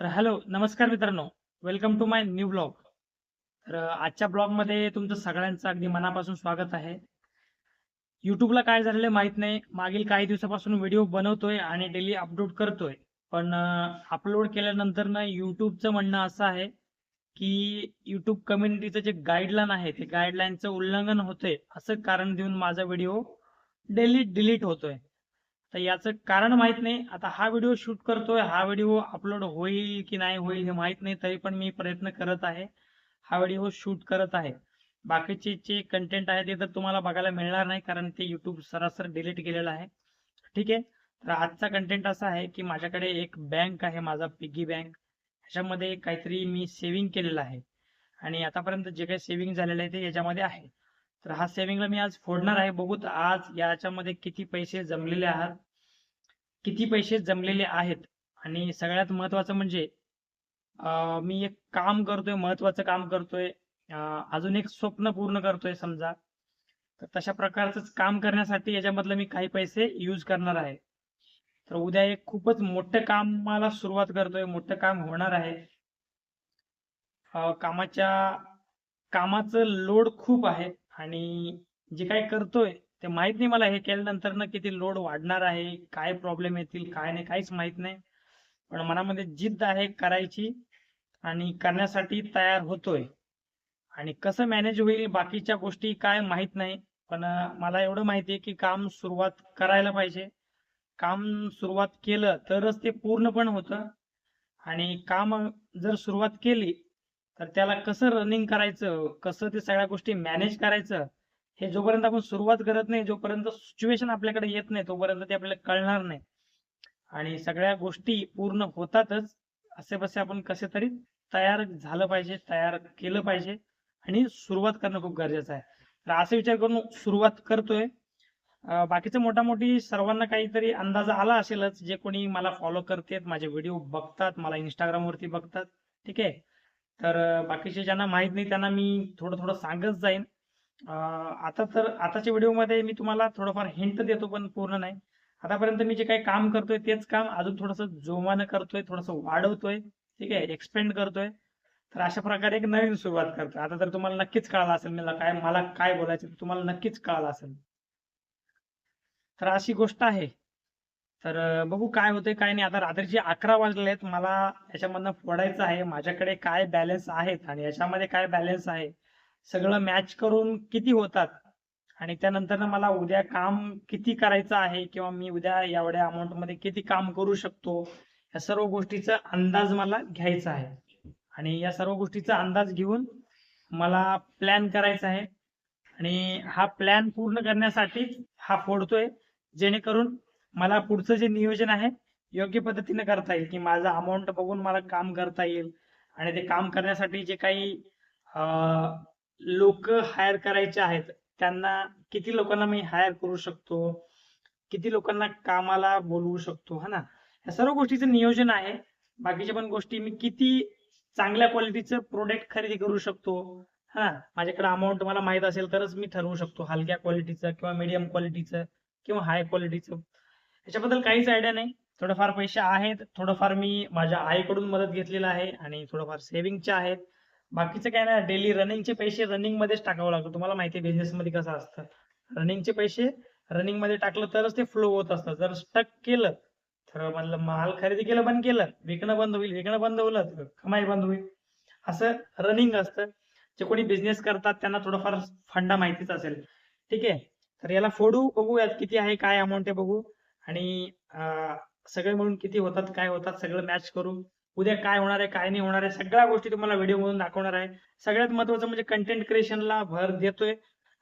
तर हॅलो नमस्कार मित्रांनो. Welcome to my new blog तर आजच्या ब्लॉगमध्ये तुमचं सगळ्यांचं अगदी मनापासून स्वागत आहे. युट्यूबला काय झालेलं माहीत नाही. मागील काही दिवसापासून व्हिडिओ बनवतोय आणि डेली अपलोड करतोय. पण अपलोड केल्यानंतर ना युट्यूबचं म्हणणं असं आहे की युट्यूब कम्युनिटीचं जे गाईडलाईन आहे ते गाईडलाईनचं उल्लंघन होतंय असं कारण देऊन माझा व्हिडिओ डेली डिलीट होतोय. तर याचं कारण माहीत नाही. आता हा व्हिडिओ शूट करतोय हा व्हिडिओ अपलोड होईल की नाही होईल हे माहीत नाही तरी पण मी प्रयत्न करत आहे. हा व्हिडिओ शूट करत आहे. बाकीचे जे कंटेंट आहे ते तर तुम्हाला बघायला मिळणार नाही कारण ते युट्यूब सरासर डिलीट केलेलं आहे. ठीक आहे? तर आजचा कंटेंट असा आहे की माझ्याकडे एक बँक आहे माझा पिगी बँक ह्याच्यामध्ये काहीतरी मी सेव्हिंग केलेलं आहे. आणि आतापर्यंत जे काही सेव्हिंग झालेलं आहे ते याच्यामध्ये आहे. तर हा सेव्हिंगला मी आज फोडणार आहे. बघूत आज याच्यामध्ये किती पैसे जमलेले आहात. किती पैसे जमलेले आहेत. आणि सगळ्यात महत्वाचं म्हणजे मी एक काम करतोय महत्वाचं काम करतोय. अजून एक स्वप्न पूर्ण करतोय समजा. तर तशा प्रकारचंच काम करण्यासाठी याच्यामधलं मी काही पैसे यूज करणार आहे. तर उद्या एक खूपच मोठं कामाला सुरुवात करतोय. मोठं काम होणार आहे. कामाच्या कामाचं लोड खूप आहे. आणि जे काय करतोय ते माहीत नाही मला हे केल्यानंतर ना किती लोड वाढणार आहे काय प्रॉब्लेम येतील काय नाही काहीच माहीत नाही. पण मनामध्ये जिद्द आहे करायची आणि करण्यासाठी तयार होतोय. आणि कसं मॅनेज होईल बाकीच्या गोष्टी काय माहीत नाही. पण मला एवढं माहिती आहे की काम सुरुवात करायला पाहिजे. काम सुरुवात केलं तरच ते पूर्ण पण होतं. आणि काम जर सुरुवात केली तर त्याला कसं रनिंग करायचं कसं ते सगळ्या गोष्टी मॅनेज करायचं हे जोपर्यंत आपण सुरुवात करत नाही जोपर्यंत सिच्युएशन आपल्याकडे येत नाही तोपर्यंत ते आपल्याला कळणार नाही. आणि सगळ्या गोष्टी पूर्ण होतातच असे बसे आपण कसे तरी तयार झालं पाहिजे तयार केलं पाहिजे आणि सुरुवात करणं खूप गरजेचं आहे. तर असा विचार करून सुरुवात करतोय. बाकीचं मोठामोठी सर्वांना काहीतरी अंदाज आला असेलच जे कोणी मला फॉलो करतात माझे व्हिडिओ बघतात मला इंस्टाग्राम वरती बघतात ठीक आहे? तर बाकीचे ज्यांना माहीत नाही त्यांना मी थोडं थोडं सांगत जाईन. आता तर आताच्या व्हिडिओमध्ये मी तुम्हाला थोडंफार हिंट देतो पण पूर्ण नाही. आतापर्यंत मी जे काही काम करतोय तेच काम अजून थोडंसं जोमानं करतोय थोडंसं वाढवतोय ठीक आहे एक्सपेंड करतोय. तर अशा प्रकारे एक नवीन सुरुवात करतोय. आता तर तुम्हाला नक्कीच कळालं असेल मला काय मला काय बोलायचं तुम्हाला नक्कीच कळालं असेल. तर अशी गोष्ट आहे. तर बघू काय होतंय काय नाही. आता रात्रीचे अकरा वाजले आहेत. मला याच्यामधनं फोडायचं आहे. माझ्याकडे काय बॅलन्स आहेत आणि याच्यामध्ये काय बॅलन्स आहे सगळं मॅच करून किती होतात आणि त्यानंतर मला उद्या काम किती करायचं आहे किंवा मी उद्या एवढ्या अमाऊंटमध्ये किती काम करू शकतो या सर्व गोष्टीचा अंदाज मला घ्यायचा आहे. आणि या सर्व गोष्टीचा अंदाज घेऊन मला प्लॅन करायचा आहे. आणि हा प्लॅन पूर्ण करण्यासाठी हा फोडतोय. जेणेकरून मला पुढचं जे नियोजन आहे योग्य पद्धतीने करता येईल की माझा अमाऊंट बघून मला काम करता येईल. आणि ते काम करण्यासाठी जे काही लोक हायर करायचे आहेत त्यांना किती लोकांना मी हायर करू शकतो? किती लोकांना कामाला बोलवू शकतो? हा ना? या सर्व गोष्टीचं नियोजन आहे. बाकीच्या पण गोष्टी मी किती चांगल्या क्वालिटीचं प्रोडक्ट खरेदी करू शकतो? हा? माझ्याकडे अमाऊंट मला माहीत असेल तरच मी ठरवू शकतो. हलक्या क्वालिटीचं किंवा मीडियम क्वालिटीचं किंवा हाय क्वालिटीचं त्याच्याबद्दल काहीच आयडिया नाही. थोडंफार पैसे आहेत. थोडंफार मी माझ्या आईकडून मदत घेतलेलं आहे आणि थोडंफार सेव्हिंगचे आहेत. बाकीचं काय नाही. डेली रनिंगचे पैसे रनिंग मध्येच टाकावं लागतं. तुम्हाला माहिती आहे बिझनेस मध्ये कसं असतं. रनिंगचे पैसे रनिंगमध्ये टाकलं तरच ते फ्लो होत असतं. जर स्टक केलं तर म्हणलं माल खरेदी केलं बंद केलं विकणं बंद होईल. विकणं बंद होईल तर कमाई बंद होईल. असं रनिंग असतं. जे कोणी बिझनेस करतात त्यांना थोडंफार फंडा माहितीच असेल. ठीक आहे? तर याला फोडू बघूयात किती आहे काय अमाऊंट आहे बघू. आणि सगळे म्हणून किती होतात काय होतात सगळं मॅच करू उद्या काय होणार आहे काय नाही होणार आहे सगळ्या गोष्टी तुम्हाला व्हिडिओ मधून दाखवणार आहे. सगळ्यात महत्वाचं म्हणजे कंटेंट क्रिएशनला भर देतोय.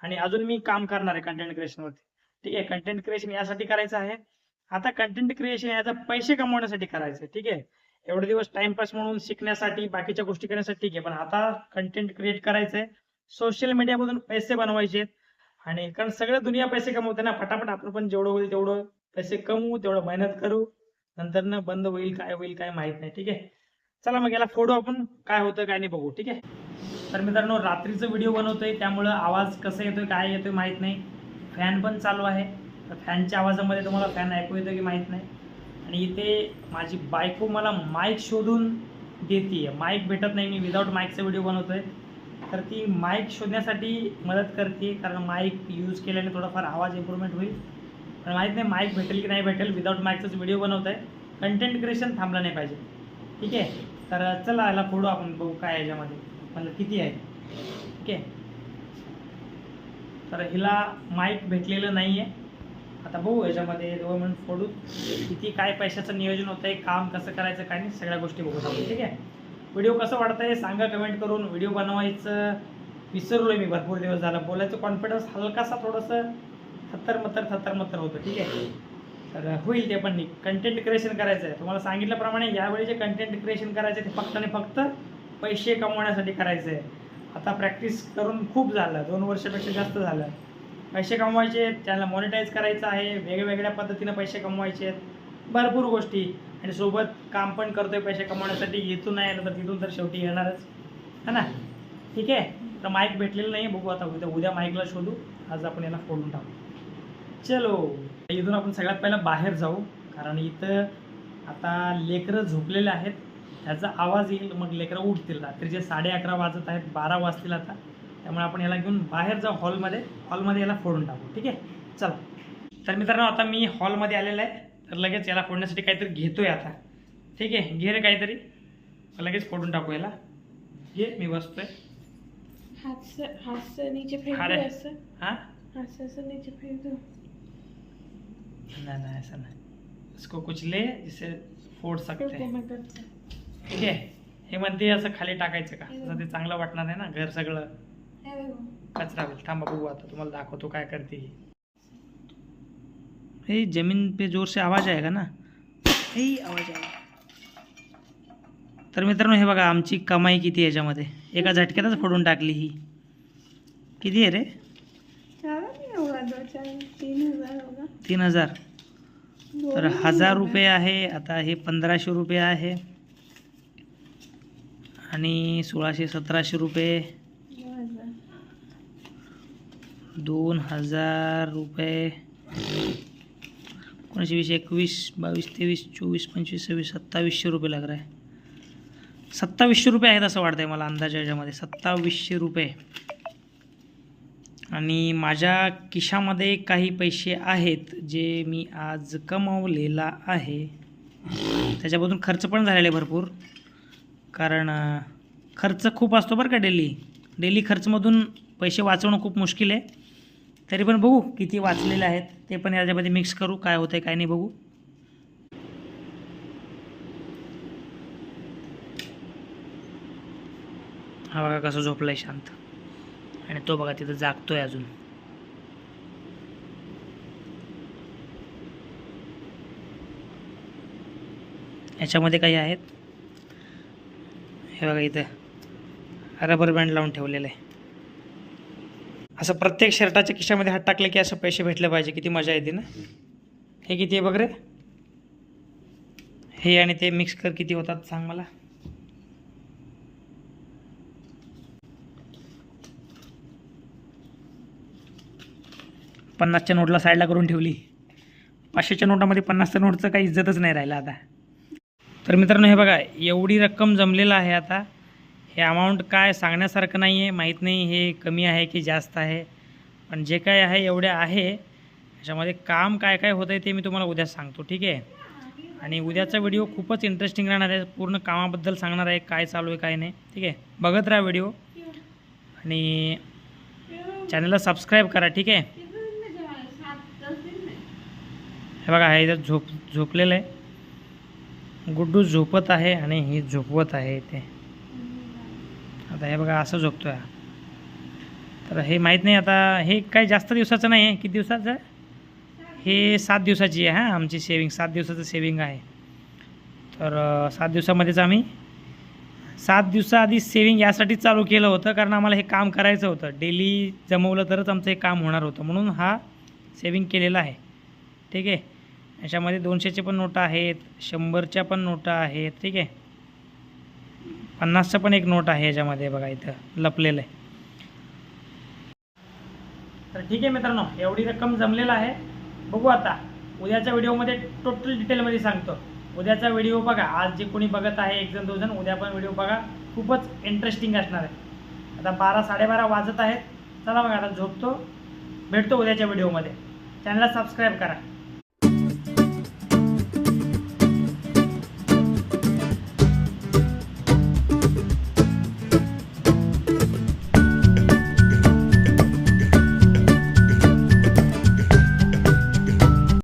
आणि अजून मी काम करणार आहे कंटेंट क्रिएशन वरती. ठीक आहे कंटेंट क्रिएशन यासाठी करायचं आहे. आता कंटेंट क्रिएशन याचा पैसे कमवण्यासाठी करायचं ठीक आहे. एवढे दिवस टाइमपास म्हणून शिकण्यासाठी बाकीच्या गोष्टी करण्यासाठी ठीक आहे. पण आता कंटेंट क्रिएट करायचंय सोशल मीडियामधून पैसे बनवायचे आहेत. आणि कारण सगळं दुनिया पैसे कमवते ना फटाफट आपण पण जेवढं होईल तेवढं पैसे कमवू तेवढं मेहनत करू. नंतर ना बंद होईल काय होईल काय माहीत नाही ठीक आहे? चला मग याला फोडू आपण काय होतं काय नाही बघू ठीक आहे? तर मित्रांनो रात्रीचं व्हिडिओ बनवतोय त्यामुळं आवाज कसा येतोय काय येतोय माहीत नाही. फॅन पण चालू आहे. तर फॅनच्या आवाजामध्ये तुम्हाला फॅन ऐकू येतो की माहीत नाही. आणि इथे माझी बायको मला माईक शोधून देते माईक भेटत नाही मी विदाऊट माईकचा व्हिडिओ बनवतोय. तर ती माईक शोधण्यासाठी मदत करते कारण माईक यूज केल्याने थोडाफार आवाज इम्प्रूव्हमेंट होईल. पण माहीत नाही माईक भेटेल की नाही भेटेल. विदाऊट माईकचाच व्हिडिओ बनवत आहे कंटेंट क्रिएशन थांबलं नाही पाहिजे. ठीक आहे? तर चला याला फोडू आपण बघू काय याच्यामध्ये. मला किती आहे? ठीक आहे? तर हिला माईक भेटलेलं नाही आहे आता बघू याच्यामध्ये दोन मिनिट फोडू. किती काय पैशाचं नियोजन होतं आहे काम कसं करायचं काय नाही सगळ्या गोष्टी बघू शकतो ठीक आहे? व्हिडिओ कसं वाटत आहे सांगा कमेंट करून. व्हिडिओ बनवायचं विसरलो आहे मी भरपूर दिवस झाला. बोलायचं कॉन्फिडन्स हलकासा थोडंसं. थत्तर मत्तर थत्तर मत्तर होतं ठीक आहे? तर होईल ते पण कंटेंट क्रिएशन करायचं आहे. तुम्हाला सांगितल्याप्रमाणे यावेळी जे कंटेंट क्रिएशन करायचं आहे ते फक्त आणि फक्त पैसे कमवण्यासाठी करायचं आहे. आता प्रॅक्टिस करून खूप झालं. दोन वर्षापेक्षा जास्त झालं. पैसे कमवायचे आहेत. त्याला मॉनिटाईज करायचं आहे. वेगवेगळ्या पद्धतीनं पैसे कमवायचे आहेत. भरपूर गोष्टी. आणि सोबत काम पण करतोय पैसे कमवण्यासाठी. इथून नाही आलं तर तिथून तर शेवटी येणारच. है ना? ठीक आहे? तर माईक भेटलेलं नाही. बघू आता उद्या उद्या माईकला शोधू. आज आपण याला फोडून टाकू. चलो. इथून आपण सगळ्यात पहिला बाहेर जाऊ. कारण इथं आता लेकरं झोपलेले आहेत. त्याचा आवाज येईल मग लेकरं उठतील. रात्रीचे साडे अकरा वाजत आहेत बारा वाजतील आता. त्यामुळे आपण याला घेऊन बाहेर जाऊ हॉलमध्ये. हॉलमध्ये याला फोडून टाकू. ठीक आहे? चला. तर मित्रांनो आता मी हॉलमध्ये आलेलं आहे. तर लगेच याला फोडण्यासाठी काहीतरी घेतोय आता. ठीक आहे? घे रे काहीतरी. लगेच फोडून टाकू याला. घे मी बसतोय. हाथ से नीचे फेंक हां? ऐसे नीचे फेंक नहीं नहीं ऐसा नहीं इसको कुछ ले जिसे फोड सकते हैं। हैं। ठीक आहे हे म्हणते असं खाली टाकायचं का? असं ते चांगलं वाटणार आहे ना घर सगळं? कचरा होईल थांबा बघू आता. तुम्हाला दाखवतो काय करते ही. हे जमीन पे जोर से आवाज आएगा ना? हे आवाज आएगा तर मित्रांनो हे बघा आमची कमाई किती आहे याच्यामध्ये? एका झटक्यातच फोडून टाकली ही. किती आहे रे? तीन हजार. तीन हजार. तर हजार रुपये आहे आता हे पंधराशे रुपये आहे. आणि सोळाशे सतराशे रुपये. दोन हजार रुपये. एकोणीसशे वीस एकवीस बावीस तेवीस चोवीस पंचवीस सव्वीस सत्तावीसशे रुपये लाग आहे सत्तावीसशे रुपये आहेत असं वाटतंय मला अंदाजाच्यामध्ये. सत्तावीसशे रुपये. आणि माझ्या खिशामध्ये काही पैसे आहेत जे मी आज कमवलेला आहे. त्याच्यामधून खर्च पण झालेला आहे भरपूर. कारण खर्च खूप असतो बरं का डेली. डेली खर्चमधून पैसे वाचवणं खूप मुश्किल आहे. तरी पण बघू किती वाचलेले आहेत ते पण याच्यामध्ये मिक्स करू काय होतं आहे काय नाही बघू. हा बघा कसं झोपलं आहे शांत. आणि तो बघा तिथं जागतोय अजून. याच्यामध्ये काही आहेत? हे बघा इथं. रबर बँड लावून ठेवलेलं आहे. असं प्रत्येक शर्टाच्या खिशामध्ये हात टाकले की असं पैसे भेटले पाहिजे. किती मजा येते ना? हे किती आहे बघ रे? हे आणि ते मिक्स कर किती होतात सांग मला. पन्नासच्या नोटला साईडला करून ठेवली. पाचशेच्या नोटामध्ये पन्नासच्या नोटचं काही इज्जतच नाही राहिलं आता. तर मित्रांनो हे बघा एवढी रक्कम जमलेलं आहे आता. हे अमाऊंट काय सांगण्यासारखं नाही आहे माहीत नाही. हे कमी आहे की जास्त आहे? पण जे काय आहे एवढे आहे. ह्याच्यामध्ये काम काय काय होतं आहे ते मी तुम्हाला उद्या सांगतो ठीक आहे? आणि उद्याचा व्हिडिओ खूपच इंटरेस्टिंग राहणार आहे. पूर्ण कामाबद्दल सांगणार आहे काय चालू आहे काय नाही ठीक आहे? बघत राहा व्हिडिओ. आणि चॅनलला सबस्क्राईब करा ठीक आहे कितने दिन में जमा सात दस दिन में हे बघा हे इथं झोप झोपलेलं आहे. गुड्डू झोपत आहे आणि ही झोपवत आहे ते आता हे बघा असं झोपतो आहे तर हे माहीत नाही आता हे काही जास्त दिवसाचं नाही आहे. किती दिवसाचं? आहे हे सात दिवसाची आहे हां. आमची सेविंग सात दिवसाचं सेविंग आहे. तर सात दिवसामध्येच आम्ही सात दिवसाआधी सेविंग यासाठी चालू केलं होतं कारण आम्हाला हे काम करायचं होतं. डेली जमवलं तरच आमचं हे काम होणार होतं. म्हणून हा सेविंग केलेला आहे. ठीक आहे? याच्यामध्ये दोनशेचे पण नोटा आहेत शंभरच्या पण नोटा आहेत ठीक आहे. पन्नासचा पण एक नोट आहे याच्यामध्ये बघा इथं लपलेलं आहे. तर ठीक आहे मित्रांनो एवढी रक्कम जमलेलं आहे. बघू आता उद्याच्या व्हिडिओमध्ये टोटल डिटेलमध्ये सांगतो. उद्याचा व्हिडिओ बघा आज जे कोणी बघत आहे एक जण दोन जण उद्या पण व्हिडिओ बघा खूपच इंटरेस्टिंग असणार आहे. आता बारा साडेबारा वाजत आहेत. चला बघा आता झोपतो. भेटतो उद्याच्या व्हिडिओमध्ये. चॅनलला सबस्क्राईब करा.